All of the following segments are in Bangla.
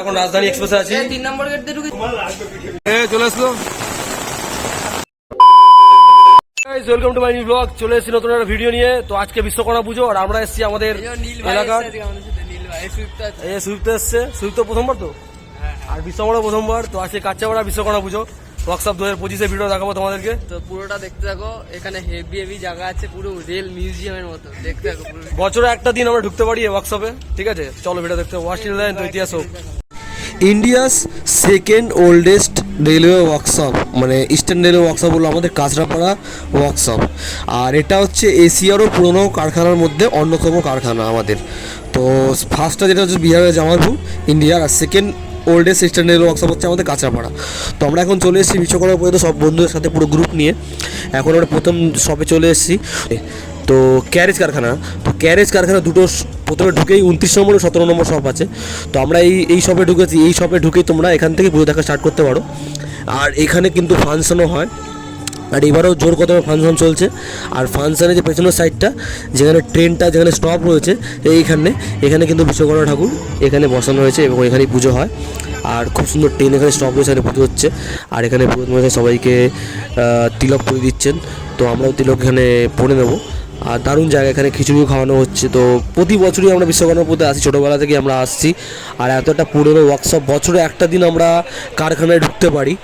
এখন রাজধানী এক্সপ্রেসে আছি। তিন নম্বর গেট দিয়ে ঢুকে এ চলে আসলো। Welcome to my new blog চলে এসেছি নতুন একটা ভিডিও নিয়ে। তো আজকে বিশ্বকর্মা পুজো আর আমরা এসেছি আমাদের এলাকার। এসছে। এই সুইফট প্রথমবার তো? আর বিশ্বকর্মা প্রথমবার। তো আজকে কাচ্চাপাড়া বিশ্বকর্মা পুজো। ওয়ার্কশপ দু হাজার পঁচিশে ভিডিও দেখাবো তোমাদেরকে। তো পুরোটা দেখতে থাকো। এখানে হেভি হেভি জায়গা আছে পুরো রেল মিউজিয়ামের মতো। দেখতে থাকো বছরে একটা দিন আমরা ঢুকতে পারি ওয়ার্কশপে ঠিক আছে? চলো ভিডিও দেখতে ওয়াশ লাইন তো ইতিহাস হোক। India's second oldest railway workshop মানে ইস্টার্ন রেলওয়ে ওয়ার্কশপ হলো আমাদের কাঁচরাপাড়া ওয়ার্কশপ আর এটা হচ্ছে এশিয়ারও পুরনো কারখানার মধ্যে অন্যতম কারখানা আমাদের। তো ফার্স্টটা যেটা হচ্ছে বিহারের জামালপুর ইন্ডিয়ার আর second oldest eastern railway workshop হচ্ছে আমাদের কাঁচরাপাড়া। তো আমরা এখন চলে এসেছি বিশ্বকর্মা পর্যন্ত সব বন্ধুদের সাথে পুরো গ্রুপ নিয়ে। এখন আমরা প্রথম শপে চলে এসেছি। তো ক্যারেজ কারখানা, তো ক্যারেজ কারখানা দুটো প্রথমে ঢুকেই উনত্রিশ নম্বর সতেরো নম্বর শপ আছে। তো আমরা এই এই শপে ঢুকেছি, এই শপে ঢুকেই তোমরা এখান থেকে পুজো দেখা স্টার্ট করতে পারো। আর এখানে কিন্তু ফাংশনও হয়। আর এবারেও জোর কদমে ফাংশন চলছে। আর ফাংশনের যে পেছনের সাইডটা যেখানে ট্রেনটা যেখানে স্টপ রয়েছে, এইখানে, এখানে কিন্তু বিশ্বকর্মা ঠাকুর এখানে বসানো হয়েছে এবং এখানেই পুজো হয়। আর খুব সুন্দর ট্রেন এখানে স্টপ রয়েছে, এখানে পুজো হচ্ছে। আর এখানে মশাই সবাইকে তিলক পরে দিচ্ছেন। তো আমরাও তিলক এখানে পরে নেব। আর দারুণ জায়গা এখানে খিচুড়িও খাওয়ানো হচ্ছে। তো প্রতি বছরই আমরা বিশ্বকর্মা পুজোতে আসি ছোটোবেলা থেকে আমরা আসছি। আর এতটা পুরনো ওয়ার্কশপ বছরে একটা দিন আমরা কারখানায় ঢুকতে পারি।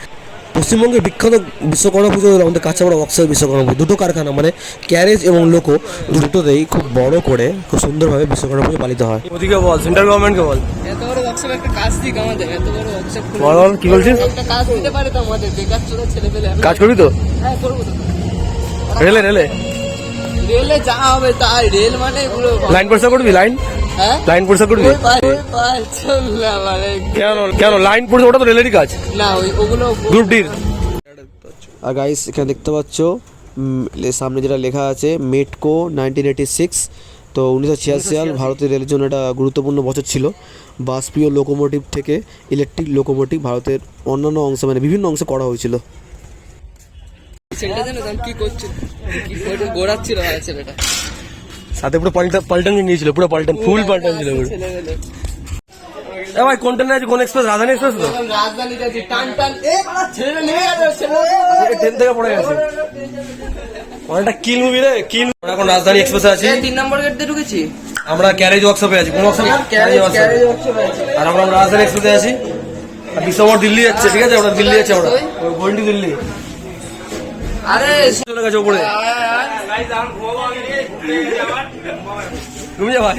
পশ্চিমবঙ্গের বিখ্যাত বিশ্বকর্মা পুজো হলো আমাদের কাঁচাপাড়া ওয়ার্কশপ বিশ্বকর্মা পুজো দুটো কারখানা মানে ক্যারেজ এবং লোকো দুটোতেই খুব বড় করে খুব সুন্দরভাবে বিশ্বকর্মা পুজো পালিত হয়। ওদিকে বল সেন্ট্রাল গভর্নমেন্টকে বল। এত বড় ওয়ার্কশপ একটা কাজ দিক আমাদের এত বড় ওয়ার্কশপ বল, বল, কি বলছিস? একটা কাজ দিতে পারে তো আমাদের বেকার ছোট ছেলে পেলে কাজ করবি তো? হ্যাঁ করব তো। রেলে রেলে। রেলে যা হবে তাই রেল মানে পুরো লাইন পরিষ্কার করবি? লাইন হ্যাঁ? লাইন পরিষ্কার করবি? কেন কেন লাইন পরিষ্কার ওটা তো রেলেরই কাজ। না ওই ওগুলো গ্রুপ ডির আর গাইস এখানে দেখতে পাচ্ছ সামনে যেটা লেখা আছে মেটকো নাইনটিন এইটি সিক্স তো উনিশশো ছিয়াশি সাল ভারতের রেলের জন্য একটা গুরুত্বপূর্ণ বছর ছিল। বাষ্পীয় লোকোমোটিভ থেকে ইলেকট্রিক লোকোমোটিভ ভারতের অন্যান্য অংশে মানে বিভিন্ন অংশে করা হয়েছিল। ছেলেটা জানো তখন কি করছিল কি করে গোড়াচ্ছিল ভাই ছেলেটা। সাথে পুরো পাল্টা পাল্টান নিয়েছিল পুরো পাল্টান ফুল পাল্টান ছিল পুরো। এ ভাই কোনটা আছে? কোন এক্সপ্রেস রাজধানী এক্সপ্রেস তো? রাজধানী যাচ্ছি টান টান। এ বাবা ছেলেটা নেমে গেছে ছেলে ট্রেন থেকে পড়ে গেছে। অনেকটা কিল মুভি রে কিল এখন রাজধানী এক্সপ্রেসে আছি। তিন নম্বর গেট দিয়ে ঢুকেছি। আমরা ক্যারেজ ওয়ার্কশপে আছি কোন ওয়ার্কশপে ক্যারেজ ওয়ার্কশপে আর আমরা রাজধানী এক্সপ্রেসে আছি। আর বিশ্বমর দিল্লি যাচ্ছে ঠিক আছে? ওটা দিল্লি যাচ্ছে গোয়িং টু দিল্লি। আরে চলে গেছে উপরে তুমি ভাই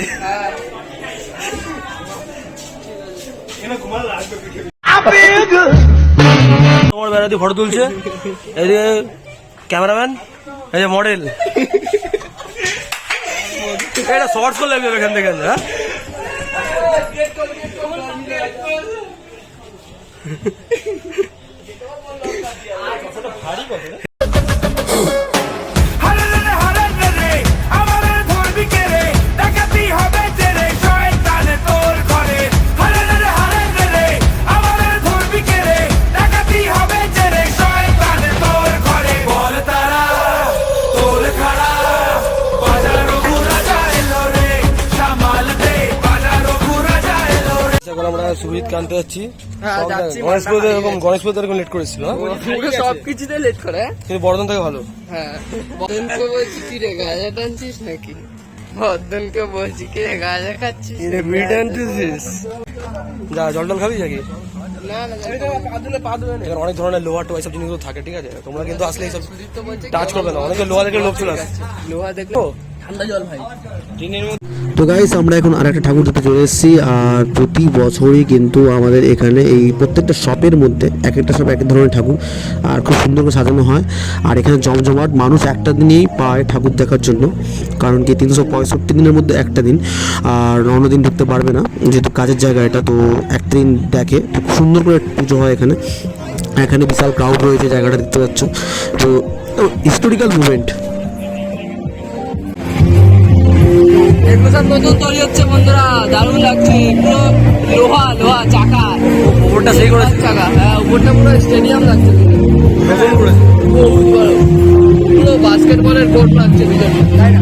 তোমার বেড়াতে ফটো তুলছে। এই যে ক্যামেরাম্যান এই যে মডেল। এটা শর্টস করলে লাগবে এখান থেকে হ্যাঁ? আমরা সুবিধ যাচ্ছি। হ্যাঁ, গণেশ পুজোতে এরকম গণেশ পুজোতে এরকম লেট করেছিল হ্যাঁ? সব কিছুতে লেট করে? কিন্তু বর্ধন থেকে ভালো। হ্যাঁ। বলছি কি রে গাঁজা টানছিস নাকি? বদনকে বলছি কি রে গাঁজা খাচ্ছিস যা জল টল খাবি নাকি? অনেক ধরনের লোহার টো এইসব জিনিসগুলো থাকে ঠিক আছে? তোমরা কিন্তু আসলে এইসব টাচ করবে না। অনেকে লোহা দেখে লোক চলে আসে। লোহা দেখল ঠান্ডা জল ভাই। টিনের মধ্যে তো গাইস আমরা এখন আর একটা ঠাকুর দেখতে চলে এসেছি, আর প্রতি বছরই কিন্তু আমাদের এখানে এই প্রত্যেকটা শপের মধ্যে এক একটা শপ এক ধরনের ঠাকুর, আর খুব সুন্দর করে সাজানো হয়। আর এখানে জমজমাট মানুষ একটা দিনেই পায় ঠাকুর দেখার জন্য, কারণ কি তিনশো পঁয়ষট্টি দিনের মধ্যে একটা দিন, আর অন্য দিন ঢুকতে পারবে না, যেহেতু কাজের জায়গা এটা, তো একটা দিন দেখে খুব সুন্দর করে পুজো হয় এখানে। এখানে বিশাল ক্রাউড রয়েছে জায়গাটা দেখতে পাচ্ছ। তো হিস্টোরিক্যাল মুভমেন্ট এগুলো সব নতুন তৈরি হচ্ছে বন্ধুরা দারুণ লাগছে। পুরো লোহা লোহা চাকা। উপরটা সেই করে চাকা হ্যাঁ উপরটা পুরো স্টেডিয়াম লাগছে। পুরো বাস্কেটবলের কোর্ট লাগছে ভিতরে। তাই না?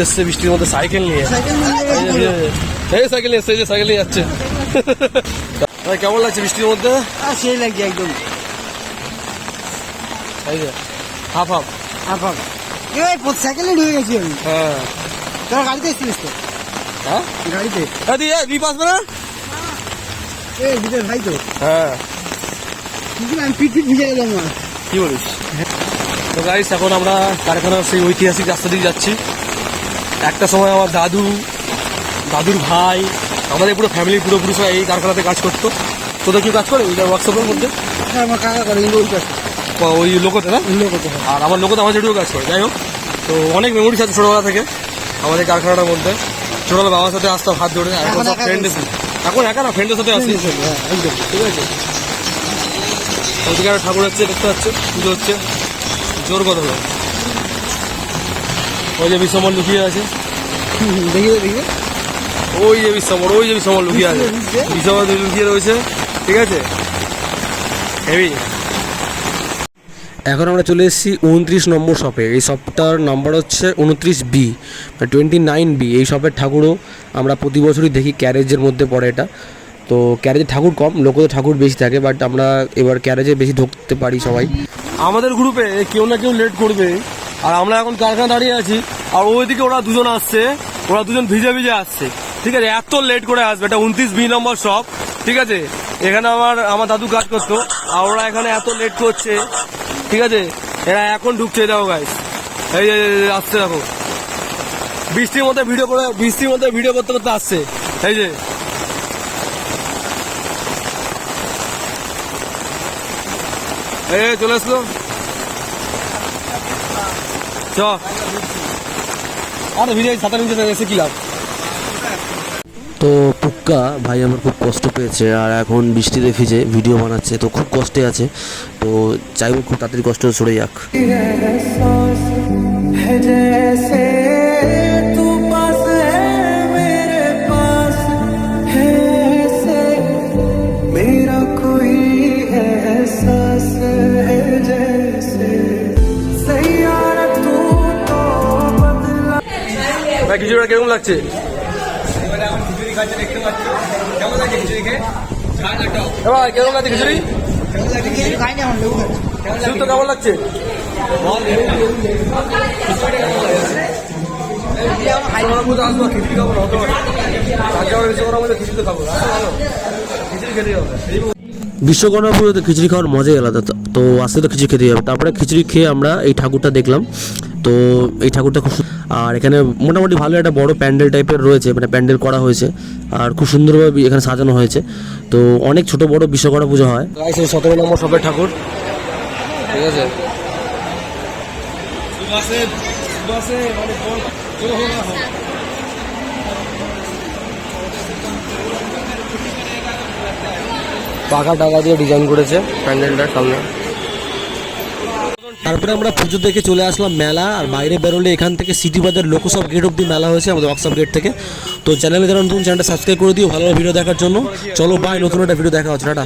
এসছে বৃষ্টির মধ্যে সাইকেল নিয়ে এই সাইকেল নিয়ে যে সাইকেল নিয়ে যাচ্ছে কেমন লাগছে বৃষ্টির মধ্যে সেই লাগছে একদম যে হাফ হাফ এই সাইকেলে ঢুকে গেছি আমি হ্যাঁ তোর গাড়িতে হ্যাঁ হ্যাঁ আমি পিট পিট ভিজে গেলাম না কি বলিস? তো গাইস এখন আমরা কারখানার সেই ঐতিহাসিক রাস্তা দিয়ে যাচ্ছি। একটা সময় আমার দাদু দাদুর ভাই আমাদের পুরো ফ্যামিলি পুরোপুরি সবাই এই কারখানাতে কাজ করতো। তোদের কি কাজ করে ওই ওয়ার্কশপের মধ্যে? আমার কাকা করে ওই কাজ ওই লোকতে না? অন্য করতে আর আমার লোকও তো আমার যেটুকু কাজ করে। যাই হোক তো অনেক মেমোরিজ আছে ছোটোবেলা থেকে আমাদের কারখানাটার মধ্যে। ছোটোবেলা বাবার সাথে আসতাম হাত ধরে এখন ফ্রেন্ডের এখন একা না ফ্রেন্ডের সাথে আসি। হ্যাঁ ঠিক আছে। ওদিকে একটা ঠাকুর হচ্ছে দেখতে পাচ্ছে? পুজো হচ্ছে। জোর কথা হলো ওই যে বিশ্বমল লুকিয়ে আছে। দেখি দেখি। ওই যে বিশ্বমল ওই যে বিশ্বমল লুকিয়ে আছে। বিশ্বমল লুকিয়ে রয়েছে ঠিক আছে? হেভি এখন আমরা চলে এসেছি উনত্রিশ নম্বর শপে এই শপটার নাম্বার হচ্ছে উনত্রিশ বি টোয়েন্টি নাইন বি এই শপের ঠাকুরও আমরা প্রতি বছরই দেখি ক্যারেজের মধ্যে পড়ে এটা। তো ক্যারেজে ঠাকুর কম লোকতে ঠাকুর বেশি থাকে বাট আমরা এবার ক্যারেজে বেশি ঢুকতে পারি সবাই। আমাদের গ্রুপে কেউ না কেউ লেট করবে। আর আমরা এখন কারখানা দাঁড়িয়ে আছি, আর ওইদিকে ওরা দুজন আসছে, ওরা দুজন ভিজে ভিজে আসছে। ঠিক আছে, এত লেট করে আসবে, এটা উনত্রিশ বি নম্বর শপ ঠিক আছে? এখানে আমার আমার দাদু কাজ করতো, আর ওরা এখানে এত লেট করছে, ঠিক আছে? এরা এখন ঢুকছে, দেখো গাইস এই আসছে, দেখো। বৃষ্টির মধ্যে ভিডিও করে, বৃষ্টির মধ্যে ভিডিও করতে করতে আসছে। এই যে এই এই চলে আসলো চ আরে ভিডিও সাঁতার নিচে এসে কি লাভ তো পুক্কা ভাই আমার খুব কষ্ট পেয়েছে আর এখন বৃষ্টিতে ভিজে ভিডিও বানাচ্ছে তো খুব কষ্টে আছে তো চাইব খুব তাড়াতাড়ি কষ্ট সরে যাক ভাই, খিচুড়িটা কীরকম লাগছে? কীরকম লাগছে খিচুড়ি তো কেমন লাগছে খিচুড়ি? বিশ্বকর্মা খিচুড়ি খিচুড়ি পুজোতে খিচুড়ি খাওয়ার মজাই আলাদা। তো- আসতে তো খিচুড়ি খেতে হবে তারপরে খিচুড়ি খেয়ে আমরা এই ঠাকুরটা দেখলাম। তো এই ঠাকুরটা খুব আর এখানে মোটামুটি ভালো একটা বড় প্যান্ডেল টাইপের রয়েছে মানে প্যান্ডেল করা হয়েছে। আর খুব সুন্দরভাবে এখানে সাজানো হয়েছে। তো অনেক ছোট বড় বিশ্বকর্মা পুজো হয়। সতেরো নম্বর সবের ঠাকুর। ঠিক আছে? পাকা টাকা দিয়ে ডিজাইন করেছে প্যান্ডেলটার সামনে। তারপরে আমরা পুজো দেখে চলে আসলাম মেলা, আর বাইরে বেরোলে এখান থেকে সিটি বাজার লোকসব গেট অব্দি মেলা হয়েছে, আমাদের ওয়ার্কশপ গেট থেকে। তো চ্যানেলে যারা নতুন চ্যানেলটা সাবস্ক্রাইব করে দিও, ভালো ভিডিও দেখার জন্য। চলো বাই নতুন একটা ভিডিও দেখা হচ্ছে, টাটা।